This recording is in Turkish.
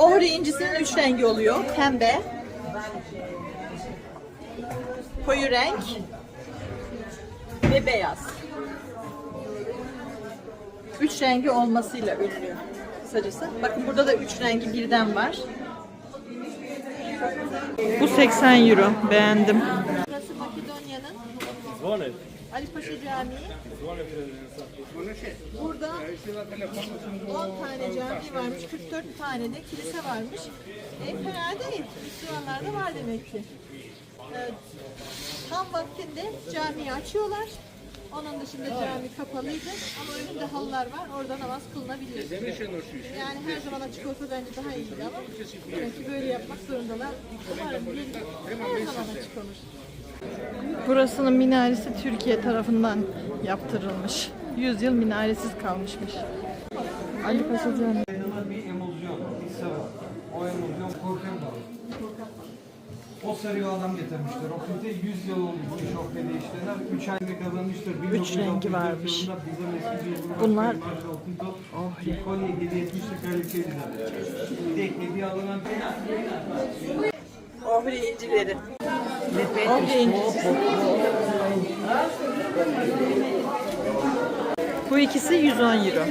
Ohri incisinin üç rengi oluyor. Pembe, koyu renk ve beyaz. Üç rengi olmasıyla ünlü kısacası. Bakın burada da üç rengi birden var. Bu 80 euro. Beğendim. Burası Makedonya'nın. Ali Paşa Camii. Burada 10 tane cami varmış, 44 tane de kilise varmış. E, fena değil. Müslümanlar da var demek ki. E, tam vaktinde camiyi açıyorlar. Onun dışında cami kapalıydı ama önünde halılar var. Orada namaz kılınabilir. Yani her zaman açık olsa bence daha iyiydi ama demek böyle yapmak zorundalar. Umarım gelin her zaman açık olur. Burasının minaresi Türkiye tarafından yaptırılmış. 100 yıl minaresiz kalmışmış. Ali Paşa Camii. bir emulsyon, bir sıvı. O emulsyon korkuyor. O sarıyı o adam getirmiştir. Okute 100 yıl oldu bu iş okte değiştiler. 3 ayda kazanmıştır. Üç rengi varmış. Bunlar- Oh, Kolye hediye etmiştik öyle bir zaten. Bir de alınan Ohri incileri. Ohri incisi. Bu ikisi 110 euro.